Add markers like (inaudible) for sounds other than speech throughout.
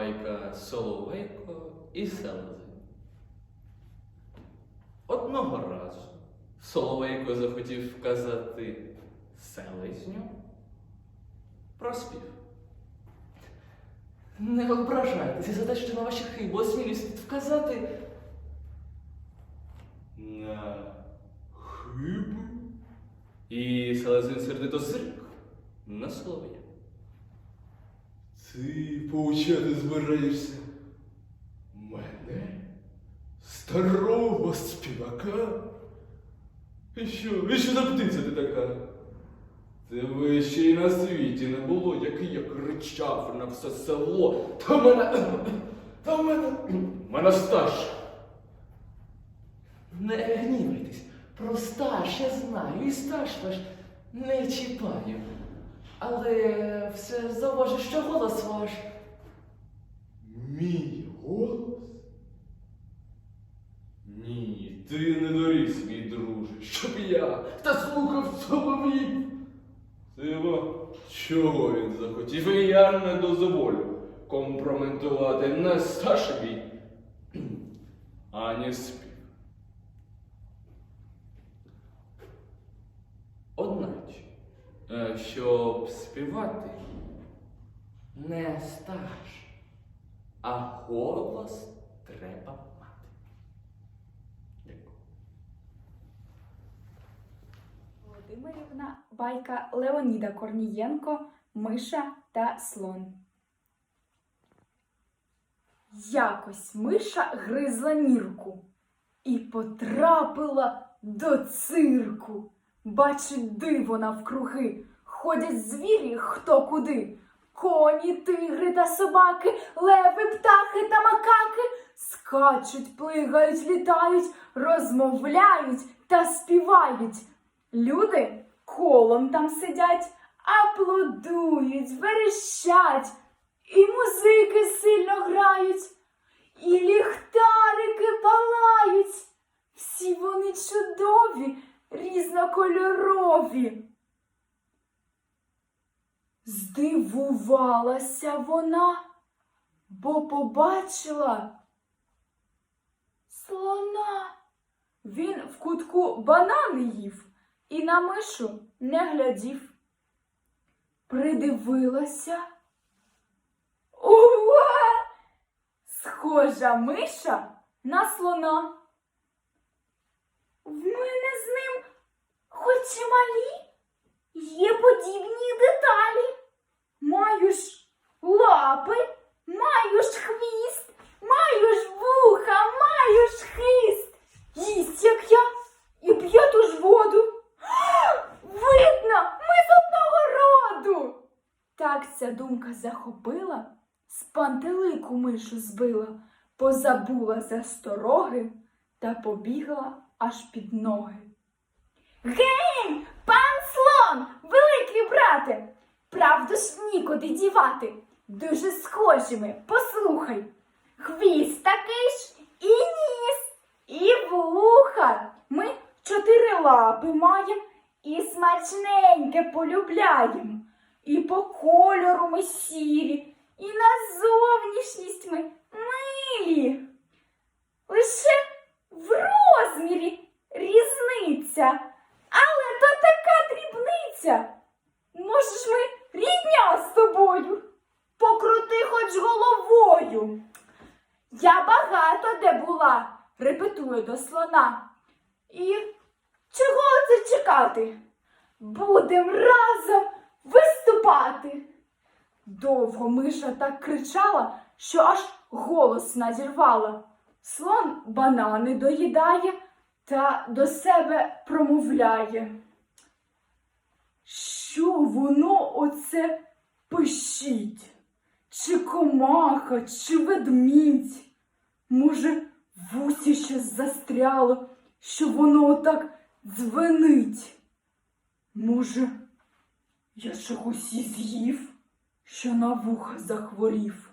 байка Соловейко і Селезень. Одного разу Соловейко захотів вказати селезню про спів. Не ображайтеся за те, що на ваші хиби осмілюсь вказати на хиби. І Селезень сердито зирк на Солов'я. Ти поучати збираєшся мене, старого співака? І що? І що за птиця ти така? Тебе ще й на світі не було, який я кричав на все село. Та мене. (clears throat) Та в мене. (clears throat) мене старша. Не гнівайтесь, про стаж я знаю, і стаж ваш не чіпаю. Але все зауважу, що голос ваш. Мій голос? Ні, ти не доріс, мій друже, щоб я та слухав соловів. Сиво, чого він захотів, і я не дозволю компрометувати не мій, (clears throat) ані спів. Щоб співати не стаж, а голос треба мати. Дякую. Володимирівна, байка Леоніда Корнієнко, Миша та слон. Якось миша гризла нірку і потрапила до цирку. Бачить диво навкруги, ходять звірі хто куди. Коні, тигри та собаки, леви, птахи та макаки скачуть, плигають, літають, розмовляють та співають. Люди колом там сидять, аплодують, верещать, і музики сильно грають, і ліхтарики палають. Всі вони чудові, різнокольорові. Здивувалася вона, бо побачила слона. Він в кутку банани їв і на мишу не глядів. Придивилася. Ува! Схожа миша на слона. В мене з ним, хоч і малі, є подібні деталі. Маю ж лапи, маю ж хвіст, маю ж вуха, маю ж хист. Їсть, як я, і п'є ту ж воду. (gasps) Видно, ми з одного роду. Так ця думка захопила, з пантелику мишу збила, позабула за стороги та побігла аж під ноги. Гей, пан слон, великий брате, правду ж нікуди дівати. Дуже схожі ми, послухай. Хвіст такий ж і ніс, і вуха. Ми чотири лапи маємо і смачненьке полюбляємо. І по кольору ми сірі, і на зовнішність ми милі. Лише в розмірі різниця, але то така дрібниця. Може ж ми рідня з тобою? Покрути хоч головою. Я багато де була, репетує до слона. І чого це чекати? Будем разом виступати. Довго миша так кричала, що аж голос надірвала. Слон банани доїдає та до себе промовляє. Що воно оце пищить? Чи комаха, чи ведмідь? Може, в вусі щось застряло, що воно отак дзвенить? Може, я чогось з'їв, що на вуха захворів?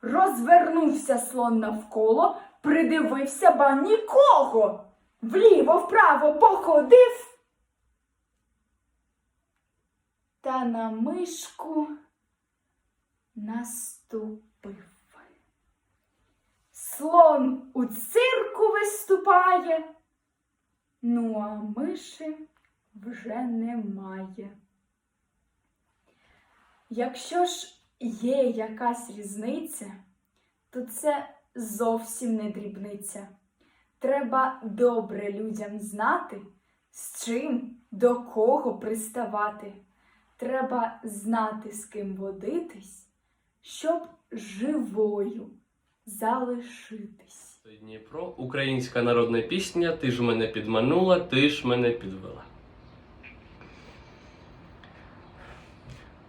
Розвернувся слон навколо, придивився, ба нікого. Вліво вправо походив. Та на мишку наступив. Клоун у цирку виступає. Ну, а миші вже немає. Якщо ж є якась різниця, то це зовсім не дрібниця. Треба добре людям знати, з чим до кого приставати. Треба знати, з ким водитись, щоб живою залишитись. Дніпро, українська народна пісня Ти ж мене підманула, ти ж мене підвела.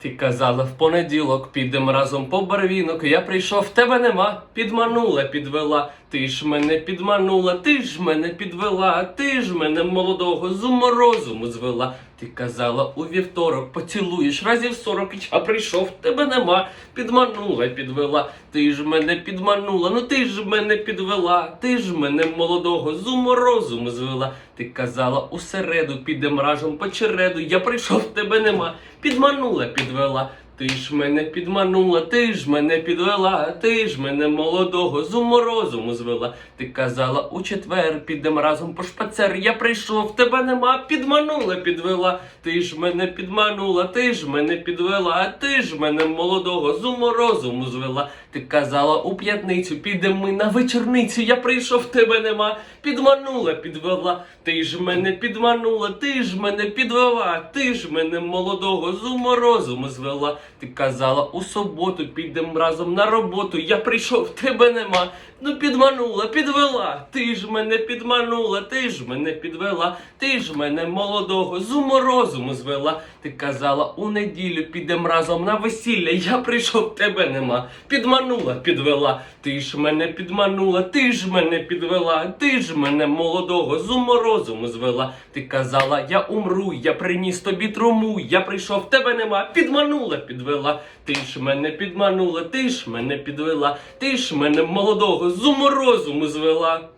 Ти казала в понеділок, підем разом по барвінок. Я прийшов, тебе нема, підманула, підвела. Ти ж мене підманула, ти ж мене підвела, ти ж мене молодого з морозу звела. Ти казала у вівторок, поцілуєш разів сорок, а прийшов, тебе нема, підманула, підвела. Ти ж мене підманула, ну ти ж мене підвела, ти ж мене молодого з морозу звела. Ти казала у середу, підем разом по череду. Я прийшов, тебе нема, підманула, підвела. Ти ж мене підманула, ти ж мене підвела, ти ж мене молодого з морозом звела. Ти казала у четвер, підем разом по шпацер. Я прийшов, тебе нема, підманула, підвела. Ти ж мене підманула, ти ж мене підвела, ти ж мене молодого з морозом звела. Ти казала у п'ятницю, підемо ми на вечорницю. Я прийшов, тебе нема, підманула, підвела. Ти ж мене підманула, ти ж мене підвела, ти ж мене молодого з морозом звела. Ти казала у суботу, підемо разом на роботу. Я прийшов, тебе нема. Ну підманула, підвела. Ти ж мене підманула, ти ж мене підвела, ти ж мене молодого з морозом звела. Ти казала у неділю підем разом на весілля. Я прийшов, тебе нема. Підманула, підвела. Ти ж мене підманула, ти ж мене підвела, ти ж мене молодого з морозом звела. Ти казала, я умру, я приніс тобі труму. Я прийшов, тебе нема. Підманула, підвела. Ти ж мене підманула, ти ж мене підвела, ти ж мене молодого з морозом звела.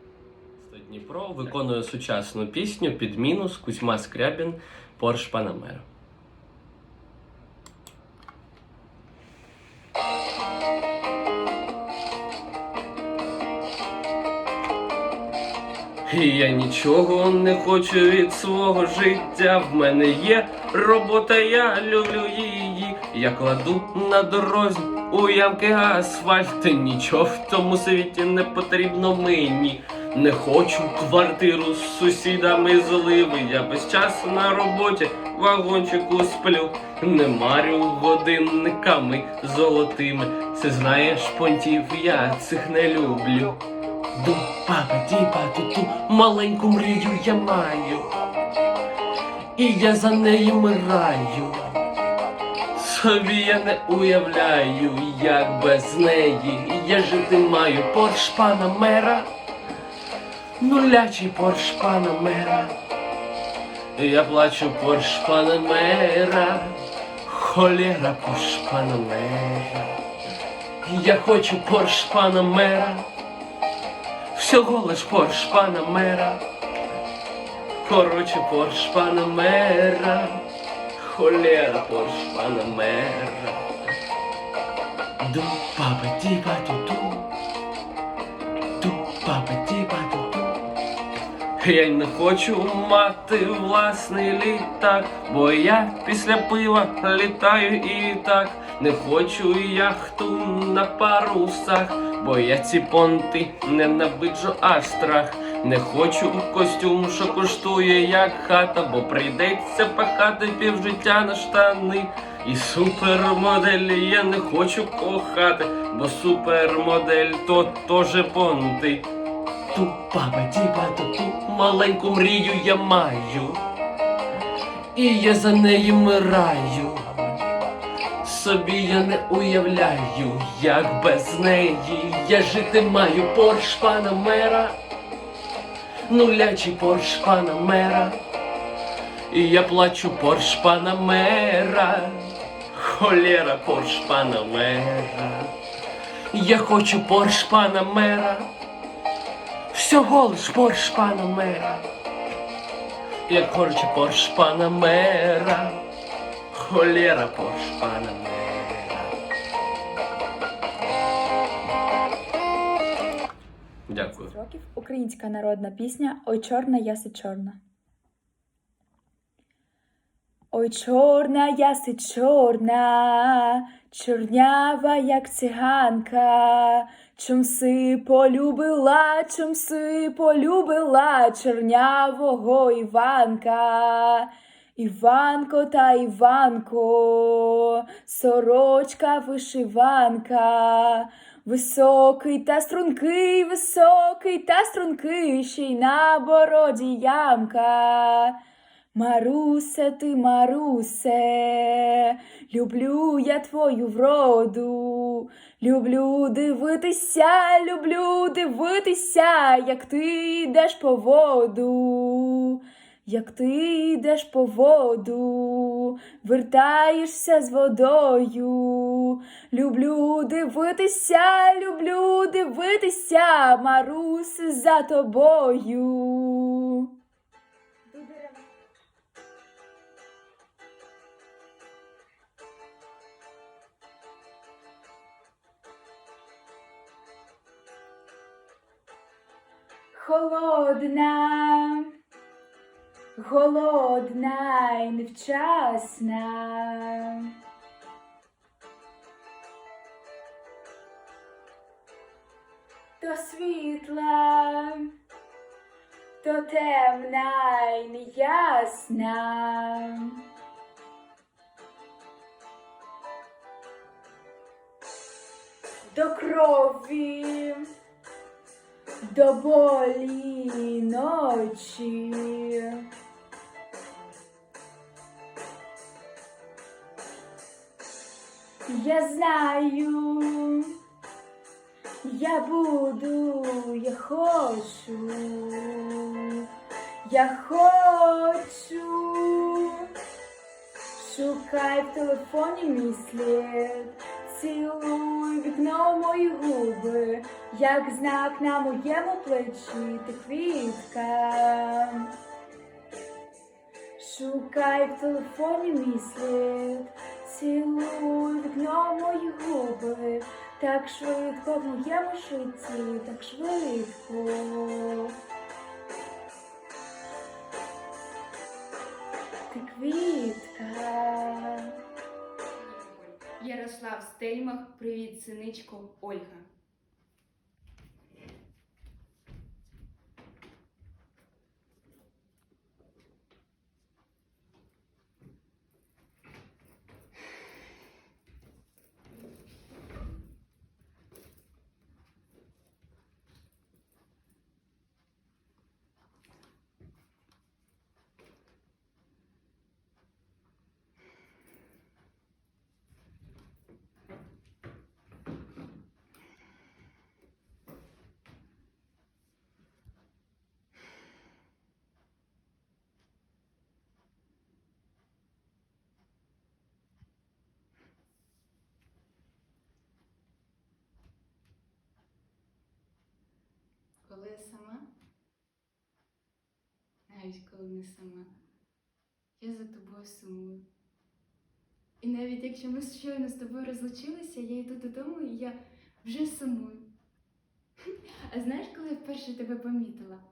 Дніпро виконує сучасну пісню під мінус Кузьма Скрябін Порш Панамера. Я нічого не хочу від свого життя. В мене є робота, я люблю її. Я кладу на дорозі у ямки асфальт. Нічого в тому світі не потрібно мені. Не хочу квартиру з сусідами зливи. Я без часу на роботі вагончику сплю. Не марю годинниками золотими. Це знаєш, понтів, я цих не люблю. Ду, папа, діпа, ту маленьку мрію я маю. І я за неї мираю. Собі я не уявляю, як без неї я жити маю Порш пана мера, нулячий Порш пана мера. Я плачу Порш пана мера, холера Порш пана мера. Я хочу Порш пана мера. Всього лиш Порш пана мера. Короче, Порш пана мера. Холера Порш пана мера. Ду папа діпа ту-ту. Ду папа діпа ту-ту. Я не хочу мати власний літак, бо я після пива літаю і так. Не хочу яхту на парусах, бо я ці понти ненавиджу аж страх. Не хочу костюм, що коштує як хата, бо прийдеться пахати півжиття на штани. І супермоделі я не хочу кохати, бо супермодель то тоже понти. Ту папа діпа ту ту маленьку мрію я маю, і я за неї мираю. Собі я не уявляю, як без неї я жити маю Порш пана мера, нулячий Порш пана мера, і я плачу Порш пана мера, холера Порш пана мера. Я хочу Порш пана мера. Всього лиш Порш пана мера. Я хочу Порш пана мера. Холера Порш пана мера. Років українська народна пісня Ой чорна яси чорна. Ой, чорна яси чорна, чорнява, як циганка, чом си полюбила, чом си полюбила чорнявого Іванка. Іванко та Іванко, сорочка вишиванка, високий та стрункий, високий та стрункий, ще й на бороді ямка. Марусе, ти, Марусе, люблю я твою вроду, люблю дивитися, люблю дивитися, як ти йдеш по воду, як ти йдеш по воду, вертаєшся з водою. Люблю дивитися, люблю дивитися, Марусе, за тобою. Холодна, голодна й невчасна. То світла, то темна й неясна. До крові до болі ночі. Я знаю, я буду, я хочу, я хочу. Шукай в телефоні мій слід, цілуй вікно мої губи, як знак на моєму плечі ти квітка. Шукай в телефоні мій слід, цілуй в мої губи, так швидко в моєму житті, так швидко. Ти квітка. Ярослав Стельмах, привіт, синичко, Ольга. Коли я сама, навіть коли не сама, я за тобою сумую. І навіть якщо ми щойно з тобою розлучилися, я йду додому і я вже сумую. (laughs) А знаєш, коли я вперше тебе помітила?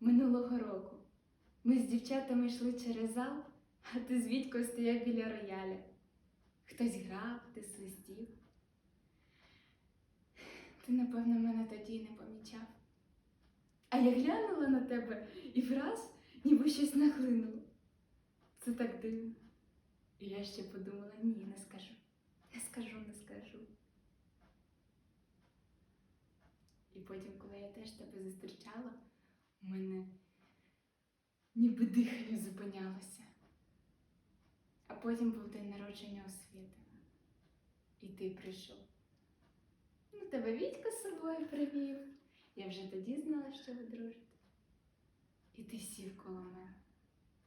Минулого року. Ми з дівчатами йшли через зал, а ти з Вітькою стояв біля рояля. Хтось грав, ти свистів. Ти, напевно, мене тоді не помічав. А я глянула на тебе і враз ніби щось нахлинуло. Це так дивно. І я ще подумала, ні, не скажу. Не скажу, не скажу. І потім, коли я теж тебе зустрічала, у мене ніби дихання зупинялося. А потім був день народження освіти. І ти прийшов. Тебе Вітька з собою привів. Я вже тоді знала, що ви дружите. І ти сів коло мене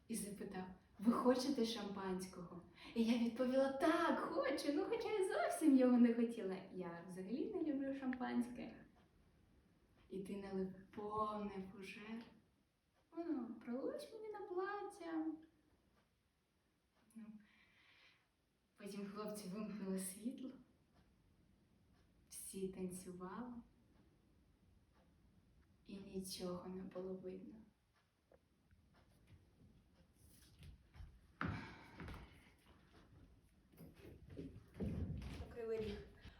і запитав: ви хочете шампанського? І я відповіла: так, хочу. Ну, хоча я зовсім його не хотіла. Я взагалі не люблю шампанське. І ти налив повний фужер. Ну, пролилось мені на плаття. Ну, потім хлопці вимкнули світло всі танцювали. і нічого не було видно.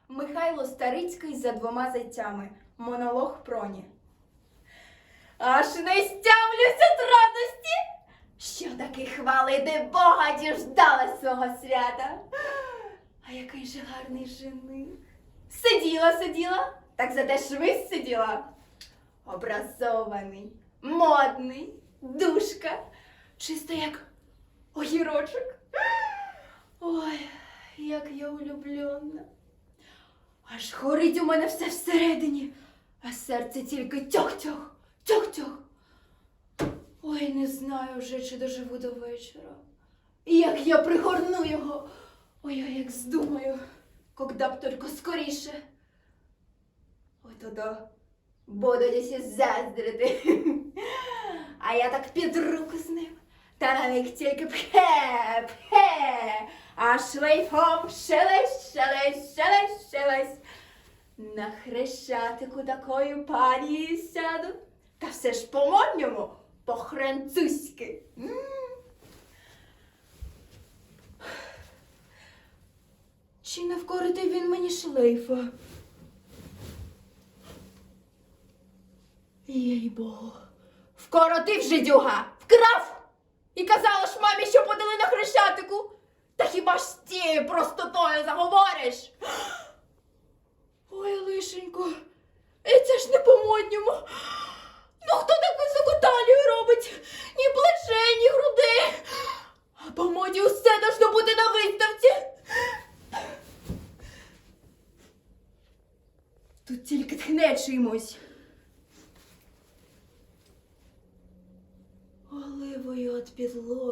Михайло Старицький за двома зайцями. Монолог проні. Аж не стямлюся від радості, що таки хвалити Бога діждала свого свята. А який же гарний жених. Сиділа, сиділа, так зате швись сиділа. Образований, модний, душка, чисто як огірочок. Ой, як я улюблена. Аж горить у мене все всередині, а серце тільки тьох-тьох, тьох-тьох. Ой, не знаю вже, чи доживу до вечора. І як я пригорну його. Ой, ой, як здумаю, когда б только скоріше. Ой, тоді буду десь заздрити. А я так під руку з ним. Та на них тільки пхе, пхе, а шлейфом шелесть, шелесть, шелесть, шелесть. На хрещатику такої пані сяду, та все ж по-модньому, по-французьки. Чи не вкорити він мені шлейфа? Їй богу. Вкоротив жидюга! Вкрав! І казала ж мамі, що подали на хрещатику. Та хіба ж з тією простотою заговориш? Ой, лишенько, і це ж не по-модньому. Ну хто так високу талію робить? Ні плечей, ні груди. А по моді усе должно бути на виставці. Тут чимось. Оливою від підлогів.